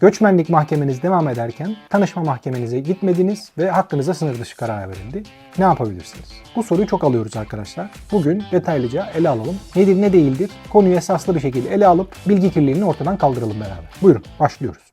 Göçmenlik mahkemeniz devam ederken tanışma mahkemenize gitmediniz ve hakkınıza sınır dışı karar verildi. Ne yapabilirsiniz? Bu soruyu çok alıyoruz arkadaşlar. Bugün detaylıca ele alalım. Nedir ne değildir? Konuyu esaslı bir şekilde ele alıp bilgi kirliliğini ortadan kaldıralım beraber. Buyurun başlıyoruz.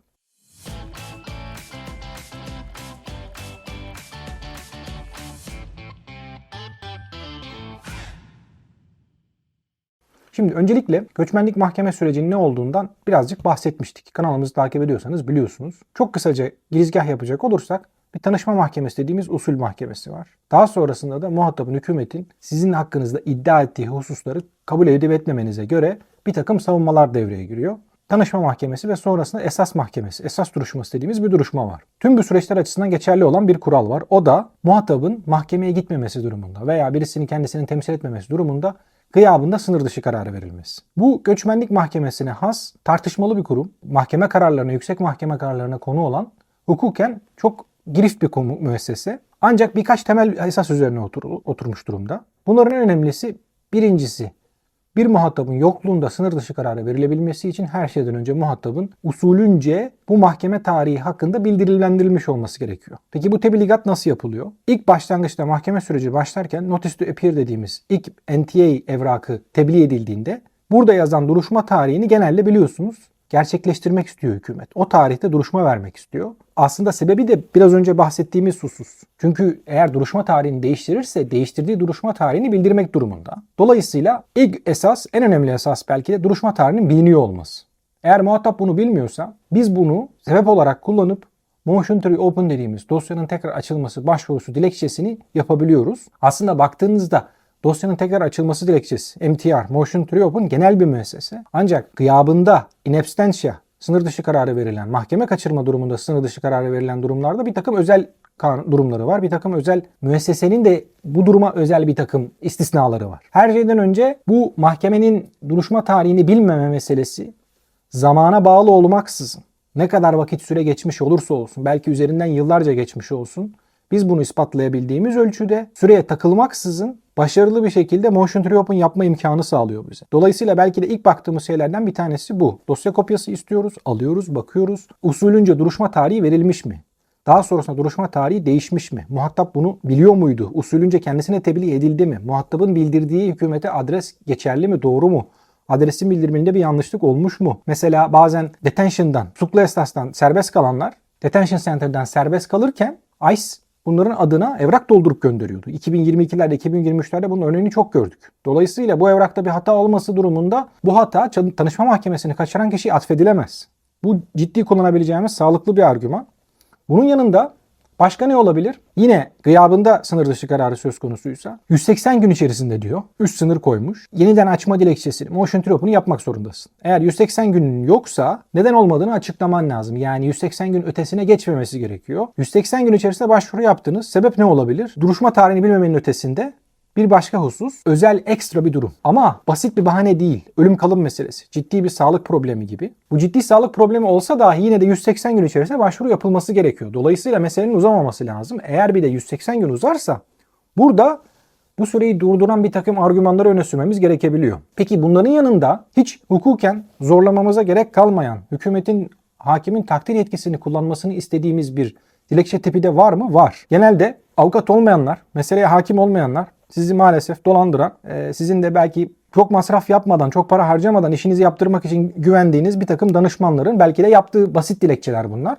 Şimdi öncelikle göçmenlik mahkeme sürecinin ne olduğundan birazcık bahsetmiştik. Kanalımızı takip ediyorsanız biliyorsunuz. Çok kısaca girizgah yapacak olursak bir tanışma mahkemesi dediğimiz usul mahkemesi var. Daha sonrasında da muhatabın hükümetin sizin hakkınızda iddia ettiği hususları kabul edip etmemenize göre bir takım savunmalar devreye giriyor. Tanışma mahkemesi ve sonrasında esas mahkemesi, esas duruşması dediğimiz bir duruşma var. Tüm bu süreçler açısından geçerli olan bir kural var. O da muhatabın mahkemeye gitmemesi durumunda veya birisini kendisini temsil etmemesi durumunda gıyabında sınır dışı kararı verilmesi. Bu göçmenlik mahkemesine has tartışmalı bir kurum. Mahkeme kararlarına, yüksek mahkeme kararlarına konu olan hukuken çok girift bir konu müessese. Ancak birkaç temel esas üzerine otur, oturmuş durumda. Bunların en önemlisi birincisi bir muhatabın yokluğunda sınır dışı kararı verilebilmesi için her şeyden önce muhatabın usulünce bu mahkeme tarihi hakkında bildirilmendirilmiş olması gerekiyor. Peki bu tebligat nasıl yapılıyor? İlk başlangıçta mahkeme süreci başlarken notice to appear dediğimiz ilk NTA evrakı tebliğ edildiğinde burada yazan duruşma tarihini genelde biliyorsunuz gerçekleştirmek istiyor hükümet. O tarihte duruşma vermek istiyor. Aslında sebebi de biraz önce bahsettiğimiz husus. Çünkü eğer duruşma tarihini değiştirirse değiştirdiği duruşma tarihini bildirmek durumunda. Dolayısıyla ilk esas, en önemli esas belki de duruşma tarihinin biliniyor olması. Eğer muhatap bunu bilmiyorsa biz bunu sebep olarak kullanıp Motion to Reopen dediğimiz dosyanın tekrar açılması başvurusu dilekçesini yapabiliyoruz. Aslında baktığınızda dosyanın tekrar açılması dilekçesi MTR, Motion to Reopen genel bir müessese. Ancak gıyabında in absentia sınır dışı kararı verilen, mahkeme kaçırma durumunda sınır dışı kararı verilen durumlarda bir takım özel durumları var. Bir takım özel müessesenin de bu duruma özel bir takım istisnaları var. Her şeyden önce bu mahkemenin duruşma tarihini bilmeme meselesi zamana bağlı olmaksızın ne kadar vakit süre geçmiş olursa olsun belki üzerinden yıllarca geçmiş olsun biz bunu ispatlayabildiğimiz ölçüde süreye takılmaksızın başarılı bir şekilde motion to reopen yapma imkanı sağlıyor bize. Dolayısıyla belki de ilk baktığımız şeylerden bir tanesi bu. Dosya kopyası istiyoruz, alıyoruz, bakıyoruz. Usulünce duruşma tarihi verilmiş mi? Daha sonrasında duruşma tarihi değişmiş mi? Muhatap bunu biliyor muydu? Usulünce kendisine tebliğ edildi mi? Muhatabın bildirdiği hükümete adres geçerli mi? Doğru mu? Adresin bildirmeninde bir yanlışlık olmuş mu? Mesela bazen detention'dan, tutuklu esastan serbest kalanlar detention center'dan serbest kalırken ICE bunların adına evrak doldurup gönderiyordu. 2022'lerde, 2023'lerde bunun örneğini çok gördük. Dolayısıyla bu evrakta bir hata olması durumunda bu hata tanışma mahkemesini kaçıran kişiye atfedilemez. Bu ciddi kullanabileceğimiz sağlıklı bir argüman. Bunun yanında başka ne olabilir? Yine gıyabında sınır dışı kararı söz konusuysa 180 gün içerisinde diyor. Üst sınır koymuş. Yeniden açma dilekçesini, motion to reopen'ı yapmak zorundasın. Eğer 180 günün yoksa neden olmadığını açıklaman lazım. Yani 180 gün ötesine geçmemesi gerekiyor. 180 gün içerisinde başvuru yaptınız. Sebep ne olabilir? Duruşma tarihini bilmemenin ötesinde bir başka husus özel ekstra bir durum. Ama basit bir bahane değil. Ölüm kalım meselesi. Ciddi bir sağlık problemi gibi. Bu ciddi sağlık problemi olsa dahi yine de 180 gün içerisinde başvuru yapılması gerekiyor. Dolayısıyla meselenin uzamaması lazım. Eğer bir de 180 gün uzarsa burada bu süreyi durduran bir takım argümanları öne sürmemiz gerekebiliyor. Peki bunların yanında hiç hukuken zorlamamıza gerek kalmayan hükümetin hakimin takdir yetkisini kullanmasını istediğimiz bir dilekçe tipi de var mı? Var. Genelde avukat olmayanlar, meseleye hakim olmayanlar sizi maalesef dolandıran, e, sizin de belki çok masraf yapmadan, çok para harcamadan işinizi yaptırmak için güvendiğiniz bir takım danışmanların belki de yaptığı basit dilekçeler bunlar.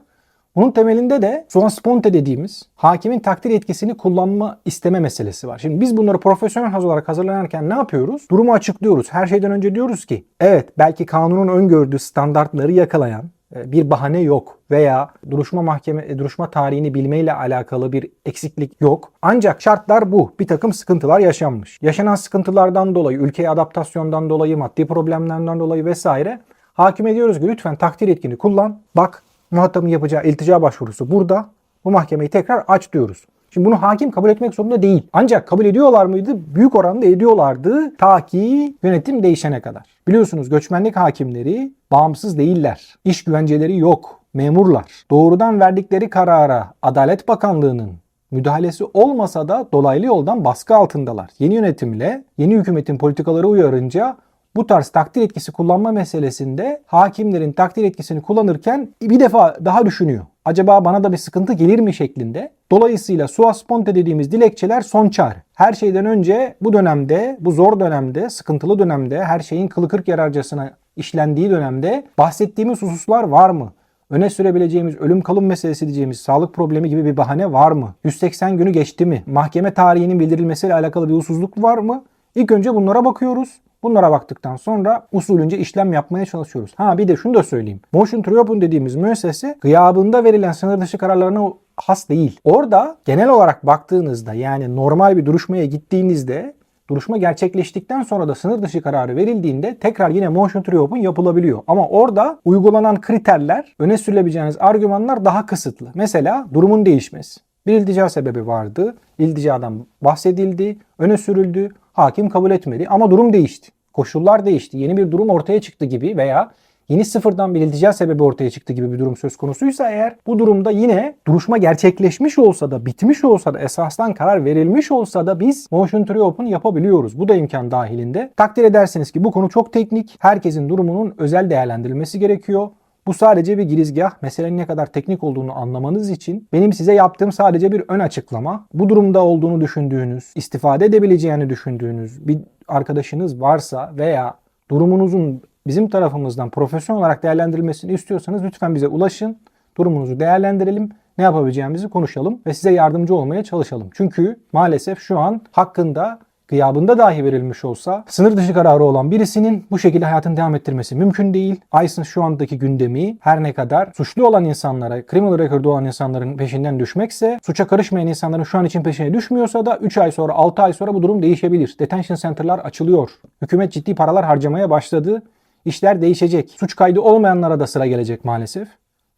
Bunun temelinde de sua sponte dediğimiz hakimin takdir etkisini kullanma isteme meselesi var. Şimdi biz bunları profesyonel haz olarak hazırlanırken ne yapıyoruz? Durumu açıklıyoruz. Her şeyden önce diyoruz ki evet belki kanunun öngördüğü standartları yakalayan, bir bahane yok veya duruşma mahkeme e, duruşma tarihini bilmeyle alakalı bir eksiklik yok. Ancak şartlar bu. Bir takım sıkıntılar yaşanmış. Yaşanan sıkıntılardan dolayı, ülkeye adaptasyondan dolayı, maddi problemlerden dolayı vesaire hakime diyoruz ki lütfen takdir etkini kullan. Bak muhatabın yapacağı iltica başvurusu burada. Bu mahkemeyi tekrar aç diyoruz. Şimdi bunu hakim kabul etmek zorunda değil. Ancak kabul ediyorlar mıydı? Büyük oranda ediyorlardı ta ki yönetim değişene kadar. Biliyorsunuz göçmenlik hakimleri bağımsız değiller. İş güvenceleri yok. Memurlar. Doğrudan verdikleri karara Adalet Bakanlığı'nın müdahalesi olmasa da dolaylı yoldan baskı altındalar. Yeni yönetimle, yeni hükümetin politikaları uyarınca bu tarz takdir etkisi kullanma meselesinde hakimlerin takdir etkisini kullanırken bir defa daha düşünüyor. Acaba bana da bir sıkıntı gelir mi şeklinde. Dolayısıyla sua sponte dediğimiz dilekçeler son çare. Her şeyden önce bu dönemde, bu zor dönemde, sıkıntılı dönemde, her şeyin kılı kırk yararcasına işlendiği dönemde bahsettiğimiz hususlar var mı? Öne sürebileceğimiz ölüm kalım meselesi diyeceğimiz sağlık problemi gibi bir bahane var mı? 180 günü geçti mi? Mahkeme tarihinin bildirilmesiyle alakalı bir usulsüzlük var mı? İlk önce bunlara bakıyoruz. Bunlara baktıktan sonra usulünce işlem yapmaya çalışıyoruz. Ha bir de şunu da söyleyeyim. Motion to reopen dediğimiz müessese gıyabında verilen sınır dışı kararlarına has değil. Orada genel olarak baktığınızda yani normal bir duruşmaya gittiğinizde duruşma gerçekleştikten sonra da sınır dışı kararı verildiğinde tekrar yine motion to reopen yapılabiliyor. Ama orada uygulanan kriterler, öne sürülebileceğiniz argümanlar daha kısıtlı. Mesela durumun değişmesi. Bir iltica sebebi vardı. İlticadan bahsedildi, öne sürüldü, hakim kabul etmedi ama durum değişti. Koşullar değişti. Yeni bir durum ortaya çıktı gibi veya yeni sıfırdan bir iltica sebebi ortaya çıktı gibi bir durum söz konusuysa eğer bu durumda yine duruşma gerçekleşmiş olsa da bitmiş olsa da esasdan karar verilmiş olsa da biz motion to reopen yapabiliyoruz. Bu da imkan dahilinde. Takdir edersiniz ki bu konu çok teknik. Herkesin durumunun özel değerlendirilmesi gerekiyor. Bu sadece bir girizgah. Meselenin ne kadar teknik olduğunu anlamanız için benim size yaptığım sadece bir ön açıklama. Bu durumda olduğunu düşündüğünüz, istifade edebileceğini düşündüğünüz bir arkadaşınız varsa veya durumunuzun bizim tarafımızdan profesyonel olarak değerlendirilmesini istiyorsanız lütfen bize ulaşın. Durumunuzu değerlendirelim. Ne yapabileceğimizi konuşalım ve size yardımcı olmaya çalışalım. Çünkü maalesef şu an hakkında gıyabında dahi verilmiş olsa sınır dışı kararı olan birisinin bu şekilde hayatını devam ettirmesi mümkün değil. Aysin şu andaki gündemi her ne kadar suçlu olan insanlara, criminal record'u olan insanların peşinden düşmekse, suça karışmayan insanların şu an için peşine düşmüyorsa da 3 ay sonra, 6 ay sonra bu durum değişebilir. Detention center'lar açılıyor. Hükümet ciddi paralar harcamaya başladı. İşler değişecek. Suç kaydı olmayanlara da sıra gelecek maalesef.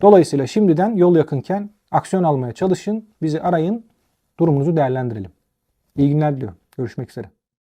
Dolayısıyla şimdiden yol yakınken aksiyon almaya çalışın. Bizi arayın. Durumunuzu değerlendirelim. İyi günler diliyorum. Görüşmek üzere.